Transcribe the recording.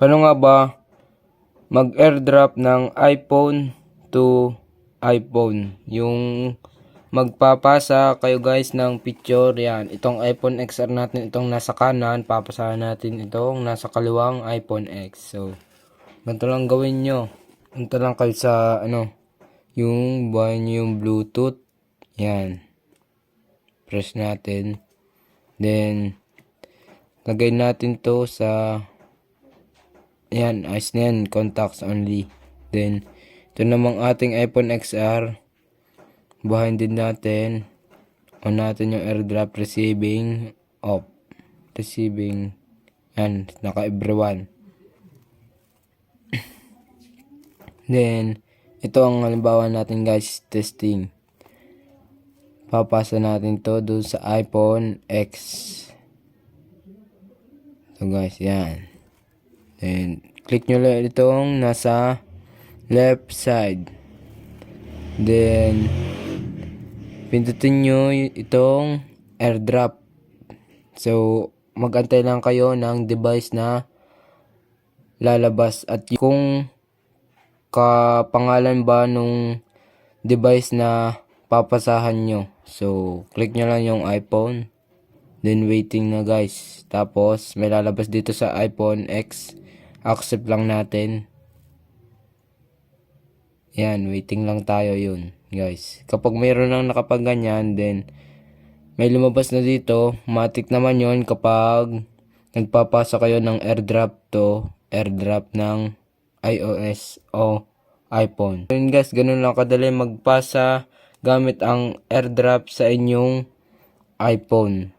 Paano nga ba mag-airdrop ng iPhone to iPhone? Yung magpapasa kayo guys ng picture yan. Itong iPhone XR natin, itong nasa kanan, papasahan natin itong nasa kaliwang iPhone X. So, ganito lang gawin nyo. Ganito lang kayo sa ano, yung buhay yung Bluetooth. Yan. Press natin. Then, lagay natin to sa Ayan, ayos na. Contacts only. Then, ito namang ating iPhone XR. Buhayin din natin. On natin yung airdrop receiving. Off. Receiving. Yan, naka everyone. Then, ito ang halimbawa natin guys, testing. Papasa natin to doon sa iPhone X. So guys, yan. Then, click nyo lang itong nasa left side. Then, pindutin nyo itong airdrop. So, magantay lang kayo ng device na lalabas. At kung kapangalan ba nung device na papasahan nyo. So, click nyo lang yung iPhone. Then, waiting na guys. Tapos, may lalabas dito sa iPhone X. Accept lang natin. Yan, waiting lang tayo yun, guys. Kapag mayroon lang nakapaganyan, then may lumabas na dito, matik naman yon kapag nagpapasa kayo ng airdrop to airdrop ng iOS o iPhone. Yun guys, ganun lang kadali magpasa gamit ang airdrop sa inyong iPhone.